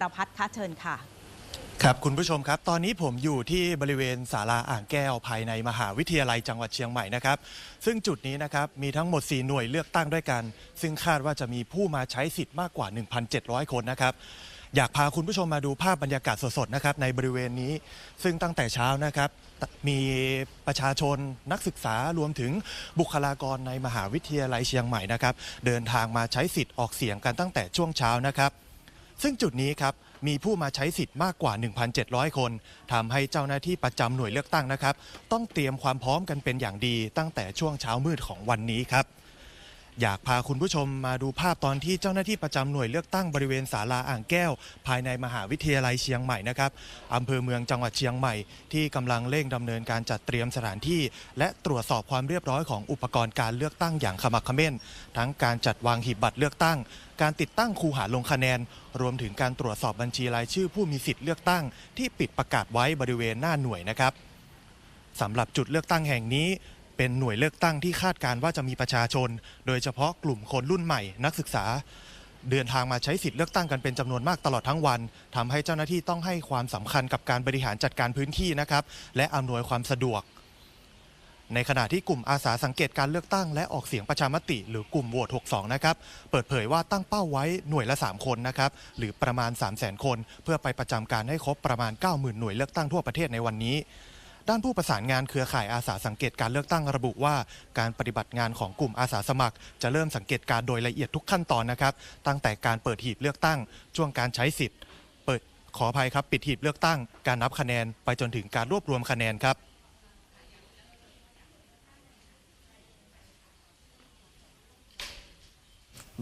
ประพัฒน์คะเชิญค่ะครับคุณผู้ชมครับ ตอนนี้ผมอยู่ที่บริเวณศาลาอ่างแก้วภายในมหาวิทยาลัยจังหวัดเชียงใหม่นะครับ ซึ่งจุดนี้นะครับมีทั้งหมด 4 หน่วยเลือกตั้งด้วยกัน ซึ่งคาดว่าจะมีผู้มาใช้สิทธิ์มากกว่า 1,700 คนนะครับ อยากพาคุณผู้ชมมาดูภาพบรรยากาศสดๆนะครับในบริเวณนี้ ซึ่งตั้งแต่เช้านะครับ มีประชาชนนักศึกษารวมถึงบุคลากรในมหาวิทยาลัยเชียงใหม่นะครับ เดินทางมาใช้สิทธิ์ออกเสียงกันตั้งแต่ช่วงเช้านะครับ ซึ่งจุดนี้ครับมีผู้มาใช้สิทธิ์มากกว่า 1,700 คนทำให้เจ้าหน้าที่ประจำหน่วยเลือกตั้งนะครับ ต้องเตรียมความพร้อมกันเป็นอย่างดีตั้งแต่ช่วงเช้ามืดของวันนี้ครับ อยากพาคุณผู้ชมมาดูภาพตอนที่เจ้าหน้าที่ประจำหน่วยเลือกตั้งบริเวณศาลาอ่างแก้ว ภายในมหาวิทยาลัยเชียงใหม่นะครับอำเภอเมืองจังหวัดเชียงใหม่ ที่กำลังเร่งดำเนินการจัดเตรียมสถานที่ และตรวจสอบความเรียบร้อยของอุปกรณ์การเลือกตั้งอย่างขมักเขม้น ทั้งการจัดวางหีบบัตรเลือกตั้ง การติดตั้งคูหาลงคะแนน รวมถึงการตรวจสอบบัญชีรายชื่อผู้มีสิทธิ์เลือกตั้ง ที่ปิดประกาศไว้บริเวณหน้าหน่วยนะครับสำหรับจุดเลือกตั้งแห่งนี้ เป็นหน่วยเลือกตั้งที่คาดการว่าจะมีประชาชน โดยเฉพาะกลุ่มคนรุ่นใหม่ นักศึกษา เดินทางมาใช้สิทธิ์เลือกตั้งกันเป็นจำนวนมากตลอดทั้งวันทำให้เจ้าหน้าที่ต้องให้ความสำคัญกับการบริหารจัดการพื้นที่นะครับ และอำนวยความสะดวก ในขณะที่กลุ่มอาสาสังเกตการเลือกตั้ง และออกเสียงประชามติ หรือกลุ่มโหวต62 นะครับ เปิดเผยว่าตั้งเป้าไว้หน่วยละ 3 คนนะครับ หรือประมาณ 3 0 0 0 0 0 คน เพื่อไปประจำการให้ครบประมาณ 90,000 หน่วยเลือกตั้งทั่วประเทศในวันนี้ ด้านผู้ประสานงานเครือข่ายอาสาสังเกตการเลือกตั้งระบุว่า การปฏิบัติงานของกลุ่มอาสาสมัคร จะเริ่มสังเกตการโดยละเอียดทุกขั้นตอนนะครับ ตั้งแต่การเปิดหีบเลือกตั้ง ช่วงการใช้สิทธิ์ เปิดขออภัยครับ ปิดหีบเลือกตั้ง การนับคะแนนไปจนถึงการรวบรวมคะแนนครับ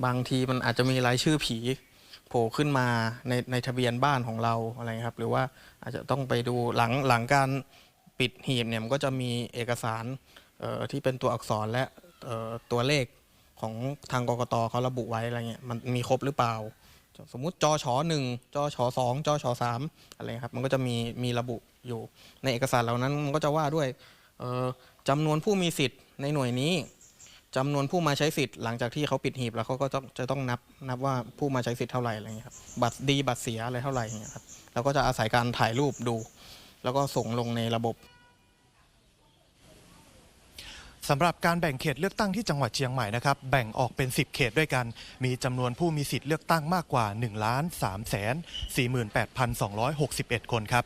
บางทีมันอาจจะมีรายชื่อผีโผล่ขึ้นมาในในทะเบียนบ้านของเราอะไรครับ หรือว่าอาจจะต้องไปดูหลังหลังการ ปิดหีบเนี่ยมันก็จะมีเอกสารที่เป็นตัวอักษรและตัวเลขของทางกกตเขาระบุไว้อะไรเงี้ยมันมีครบหรือเปล่า สมมุติจอชอหนึ่งจอชอสองจอชอสามอะไรครับมันก็จะมีมีระบุอยู่ในเอกสารเหล่านั้นมันก็จะว่าด้วยเอ่อจำนวนผู้มีสิทธิ์ในหน่วยนี้จำนวนผู้มาใช้สิทธิ์หลังจากที่เขาปิดหีบแล้วเขาก็จะต้องนับนับว่าผู้มาใช้สิทธิ์เท่าไหร่อะไรเงี้ยครับบัตรดีบัตรเสียอะไรเท่าไหร่เงี้ยครับเราก็จะอาศัยการถ่ายรูปดู แล้วก็ส่งลงในระบบสำหรับการแบ่งเขตเลือกตั้งที่จังหวัดเชียงใหม่นะครับ แบ่งออกเป็น 10 เขตด้วยกัน มีจำนวนผู้มีสิทธิ์เลือกตั้งมากกว่า1ล้าน3แสน48,261 คนครับ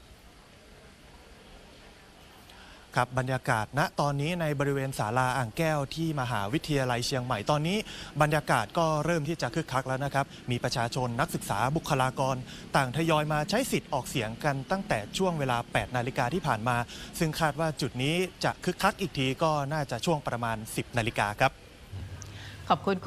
ครับบรรยากาศณตอนนี้ในบริเวณศาลาอ่างแก้วที่มหาวิทยาลัยเชียงใหม่ตอนนี้ บรรยากาศก็เริ่มที่จะคึกคักแล้วนะครับ มีประชาชนนักศึกษาบุคลากร ต่างทยอยมาใช้สิทธิ์ออกเสียงกันตั้งแต่ช่วงเวลา 8 นาฬิกาที่ผ่านมา ซึ่งคาดว่าจุดนี้จะคึกคักอีกทีก็น่าจะช่วงประมาณ 10 นาฬิกาครับ ขอบคุณ